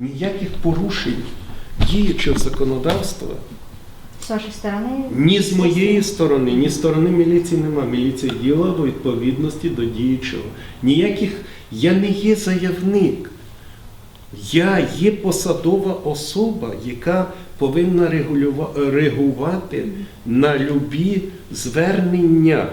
Ніяких порушень діючого законодавства С вашей стороны? ні з моєї сторони, ні з сторони міліції нема. Міліція діла у відповідності до діючого. Ніяких я не є заявник. Я є посадова особа, яка повинна реагувати на любі звернення,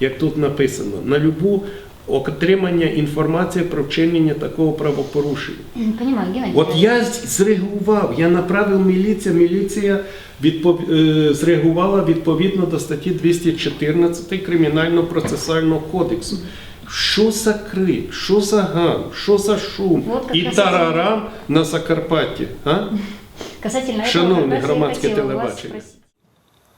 як тут написано, на любу отримання інформації про вчинення такого правопорушення. Понимаю, От я зреагував, я направив міліцію, міліція відпов... е, зреагувала відповідно до статті 214 Кримінально-процесуального кодексу. Що за крик, що за гам, що за шум От і тарарам на Закарпатті? А? Касательно громадське телебачення.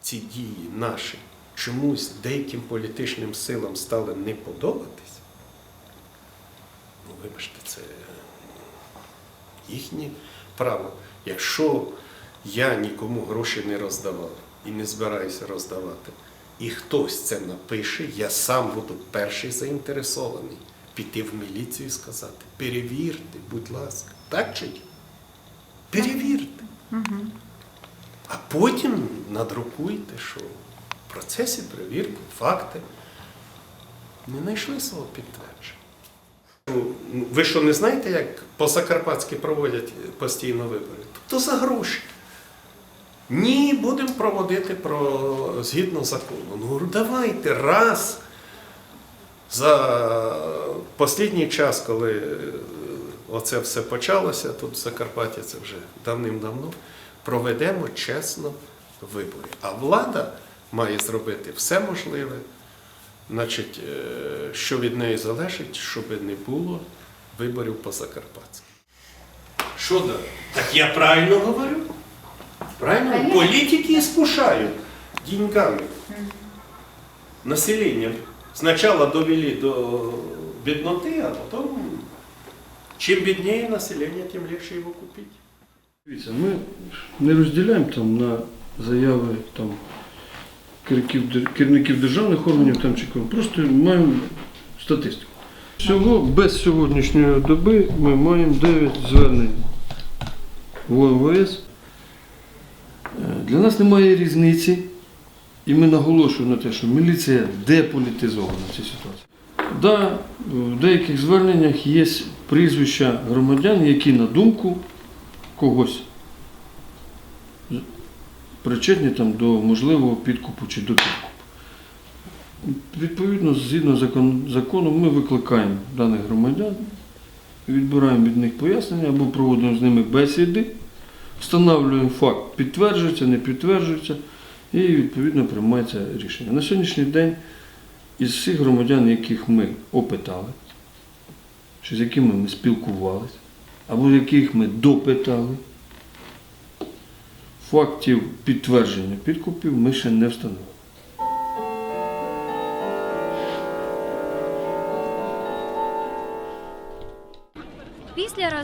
Ці дії наші чомусь деяким політичним силам стали не подобатись. Ну, вибачте, це їхнє право. Якщо я нікому гроші не роздавав і не збираюся роздавати, і хтось це напише, я сам буду перший заінтересований піти в міліцію і сказати: перевірте, будь ласка, так чи ні? Перевірте. А потім надрукуйте, що в процесі перевірки факти не знайшли свого підтвердження. Ну, Ви що не знаєте, як по-закарпатськи проводять постійно вибори? Тобто за гроші. Ні, будемо проводити про, згідно закону. Ну давайте раз за останній час, коли оце все почалося, тут в Закарпатті це вже давним-давно, проведемо чесно вибори. А влада має зробити все можливе, значить, е, що від неї залежить, щоб не було виборів по Закарпатськи. Що да? Так я правильно говорю? Правильно? Політики іскушають деньгами. Населення сначала довели до бедноты, а потом чем беднее население, тем легче его купить. Дивіться, ми не розділяємо там на заяви там, керівників, державних органів там, чи кого. Просто маємо статистику. Всього без сьогоднішньої доби ми маємо 9 звернень в ОМВС. Е, Для нас немає різниці, і ми наголошуємо на те, що міліція деполітизована в цій ситуації. Да, в деяких зверненнях є прізвища громадян, які на думку когось причетні там до можливого підкупу чи до підкупу. Відповідно, згідно закон, закону, ми викликаємо даних громадян, відбираємо від них пояснення або проводимо з ними бесіди, встановлюємо факт, підтверджується, не підтверджується, і відповідно приймається рішення. На сьогоднішній день із всіх громадян, яких ми опитали, чи з якими ми спілкувалися, або яких ми допитали, фактів підтвердження підкупів ми ще не встановили.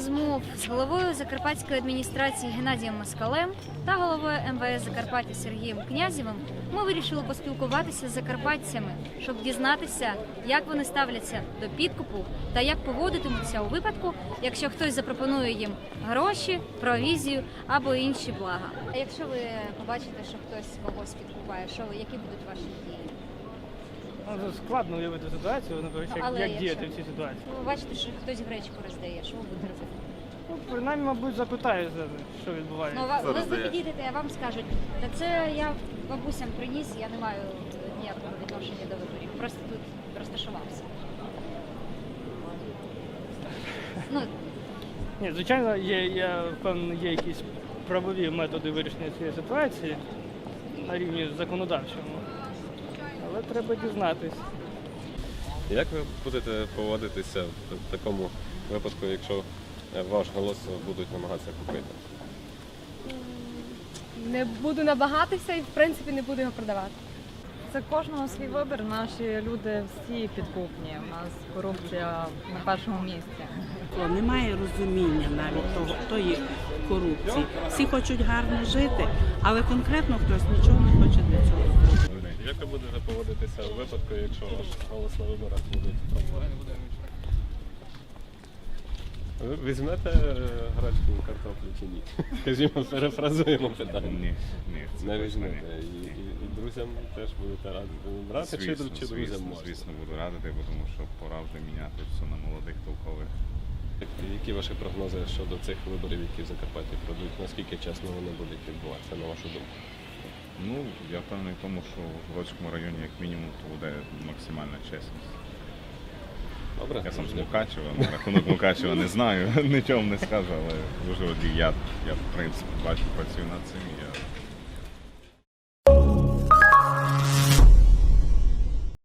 Розмов з головою Закарпатської адміністрації Геннадієм Москалем та головою МВС Закарпаття Сергієм Князєвим ми вирішили поспілкуватися з закарпатцями, щоб дізнатися, як вони ставляться до підкупу та як поводитимуться у випадку, якщо хтось запропонує їм гроші, провізію або інші блага. А якщо ви побачите, що хтось когось підкупає, що які будуть ваші дії? Ну, складно уявити ситуацію, наприклад, Ну, як, але як якщо- діяти в цій ситуації. Ви бачите, що хтось гречку роздає, що ви будете робити? Ну, принаймні, мабуть, запитаю, що відбувається. Ну, ва- ви підійдете, а вам скажуть, та це я бабусям приніс, я не маю ніякого відношення до виборів. Просто тут розташувався. Ну, Ні, звичайно, є, я впевнений, є якісь правові методи вирішення цієї ситуації на рівні законодавчому. Але треба дізнатись. Як ви будете поводитися в такому випадку, якщо е, ваш голос будуть намагатися купити? Не буду набагатися і в принципі не буду його продавати. Це кожного свій вибір. Наші люди всі підкупні. У нас корупція на першому місці. О, Немає розуміння навіть того, тої корупції. Всі хочуть гарно жити, але конкретно хтось нічого не хоче для цього. Як ви будете поводитися у випадку, якщо ваш голос на виборах будуть? Ви візьмете е, гречку картоплю чи ні? Скажімо, перефразуємо питання. Ні, ні, це Не точно ні. візьмете. І, і, і друзям теж будете раді брати, чи, Звісно, чи друзям звісно, можна? звісно, буду радити, бо тому що пора вже міняти все на молодих толкових. Які ваші прогнози щодо цих виборів, які в Закарпатті пройдуть? Наскільки чесно вони будуть відбуватися, на вашу думку? Ну, я впевнений в тому, що в Городському районі, як мінімум, то буде максимальна чесність. Добре? Я сам з Мукачева, на рахунок Мукачева не знаю, нічого не скажу, але дуже я, я в принципі бачу, працюю над цим. Я